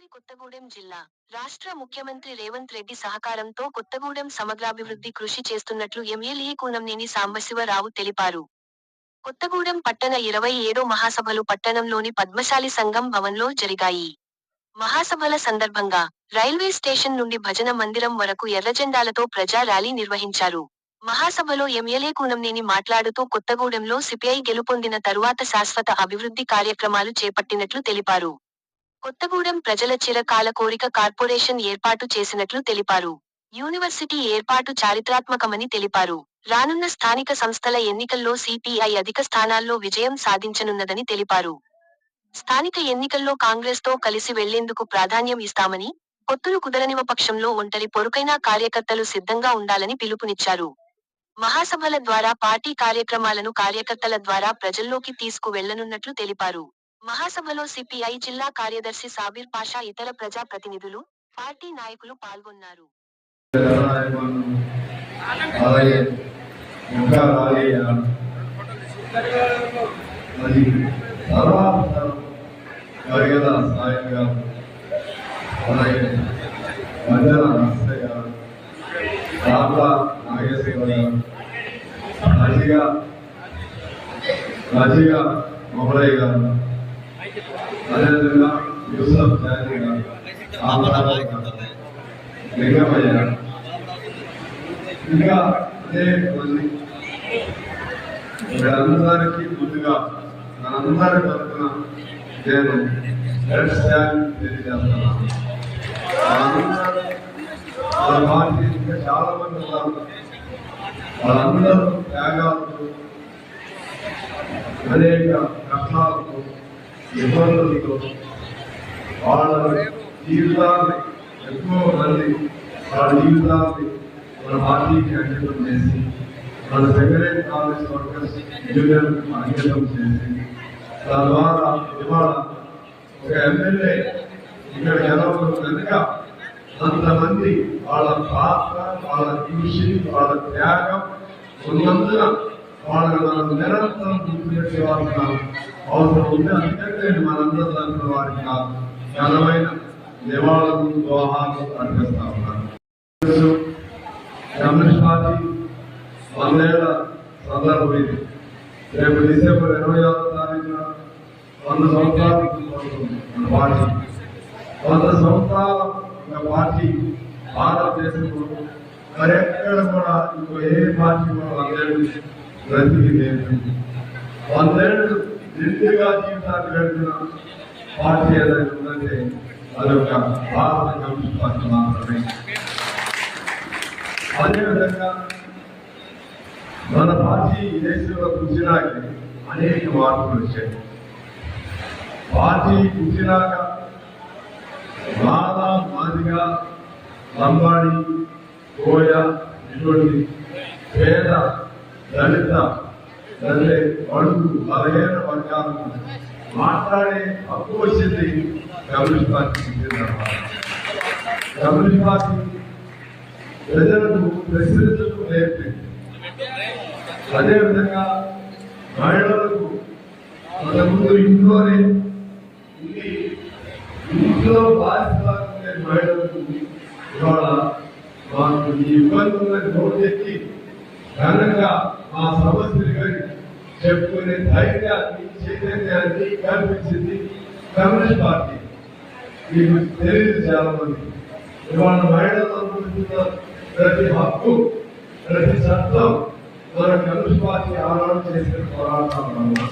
మంత్రి కొత్తగూడెం జిల్లా. రాష్ట్ర ముఖ్యమంత్రి రేవంత్ రెడ్డి సహకారంతో కొత్తగూడెం సమగ్రాభివృద్ధి కృషి చేస్తున్నట్లు ఎమ్మెల్యే కూనంనేని సాంబశివరావు తెలిపారు. కొత్తగూడెం పట్టణ ఇరవై ఏడో మహాసభలు పట్టణంలోని పద్మశాలి సంఘం భవన్లో జరిగాయి. మహాసభల సందర్భంగా రైల్వే స్టేషన్ నుండి భజన మందిరం వరకు ఎర్రజెండాలతో ప్రజా ర్యాలీ నిర్వహించారు. మహాసభలో ఎమ్మెల్యే కూనంనేని మాట్లాడుతూ కొత్తగూడెంలో సిపిఐ గెలుపొందిన తరువాత శాశ్వత అభివృద్ధి కార్యక్రమాలు చేపట్టినట్లు తెలిపారు. కొత్తగూడెం ప్రజల చిరకాల కోరిక కార్పొరేషన్ ఏర్పాటు చేసినట్లు తెలిపారు. యూనివర్సిటీ ఏర్పాటు చారిత్రాత్మకమని తెలిపారు. రానున్న స్థానిక సంస్థల ఎన్నికల్లో సిపిఐ అధిక స్థానాల్లో విజయం సాధించనున్నదని తెలిపారు. స్థానిక ఎన్నికల్లో కాంగ్రెస్తో కలిసి వెళ్ళేందుకు ప్రాధాన్యం ఇస్తామని పొత్తులు కుదరనివ పక్షంలో ఒంటరి పొరుకైనా కార్యకర్తలు సిద్ధంగా ఉండాలని పిలుపునిచ్చారు. మహాసభల ద్వారా పార్టీ కార్యక్రమాలను కార్యకర్తల ద్వారా ప్రజల్లోకి తీసుకు వెళ్ళనున్నట్లు తెలిపారు. మహాసభలో సిపిఐ జిల్లా కార్యదర్శి సాబిర్ పాషా ఇతర ప్రజా ప్రతినిధులు పార్టీ నాయకులు పాల్గొన్నారు. అలాగే గారు. అదేవిధంగా యూసఫ్ జానీ గారు లింగమయ్య గారు ఇంకా అనేక మంది ముందుగా మనందరి తరఫున నేను రెడ్ స్టాండ్ తెలియజేస్తున్నాను ఇంకా చాలా మంది ఉన్నారు వాళ్ళందరూ త్యాగాలు అనేక కష్టాలు ఇబ్బందులతో వాళ్ళ జీవితాన్ని ఎక్కువ మంది వాళ్ళ జీవితాన్ని మన పార్టీకి అంకితం చేసి మన సెక్రటరీ కాలేజ్ వర్కర్స్ యూనియన్ అంకితం చేసి తద్వారా ఇవాళ ఒక ఎమ్మెల్యే ఇక్కడ గెలవడం కనుక అంతమంది వాళ్ళ పాత్ర వాళ్ళ కృషి వాళ్ళ త్యాగం ఉన్నందున వాళ్ళని మనం నిరంతరం గుర్తుపెట్టుకోవాల్సిన అవసరం ఉంది అందుకంటే మనందరూ దాంట్లో వారికి నా ఘనమైన నివాళులు దోహాలు అర్పిస్తా ఉన్నారు కమ్యూనిస్ట్ పార్టీ వందేళ్ళ సందర్భం ఇది. రేపు డిసెంబర్ ఇరవై ఆరో తారీఖున వంద సంవత్సరాలు మన పార్టీ. వంద సంవత్సరాల పార్టీ భారతదేశంలో మరి ఎక్కడ కూడా ఇంకో ఏ పార్టీ కూడా వందేళ్ళు బ్రతికి లేదు వందేళ్ళు నిండుగా జీవితాన్ని గడిపిన పార్టీ ఏదైనా ఉందంటే అదొక భారత కమ్యూనిస్ట్ పార్టీ మాత్రమే. అదేవిధంగా మన పార్టీ ఈ దేశంలో కూర్చున్నాక అనేక మార్పులు వచ్చాయి. పార్టీ కూర్చున్నాక మాదా మాదిగా లంబాడి కోయ ఇటువంటి పేద దళిత అంటే అడుగు బలహీన వర్గాలకు మాట్లాడే హక్కు వచ్చింది కమ్యూనిస్ట్ పార్టీకి చెందిన కమ్యూనిస్ట్ పార్టీ ప్రజలకు ప్రశ్నించకు నేర్పింది అదేవిధంగా మహిళలకు అంతకుముందు ఇంట్లోనే ఇది ఇంట్లో బాధితులే మహిళలకు ఇవాళ మాకు ఈ ఇబ్బందులను నోటెత్తి ఘనంగా మా సమస్యలు కానీ చెప్పుకునే ధైర్యాన్ని చైతన్యాన్ని కల్పించింది కమ్యూనిస్ట్ పార్టీ. మీకు తెలియదు చాలా మంది ఇవాళ మహిళలు అనుకుంటున్న ప్రతి హక్కు ప్రతి చట్టం మన కమ్యూనిస్ట్ పార్టీ ఆనాడు చేసిన పోరాటం వల్ల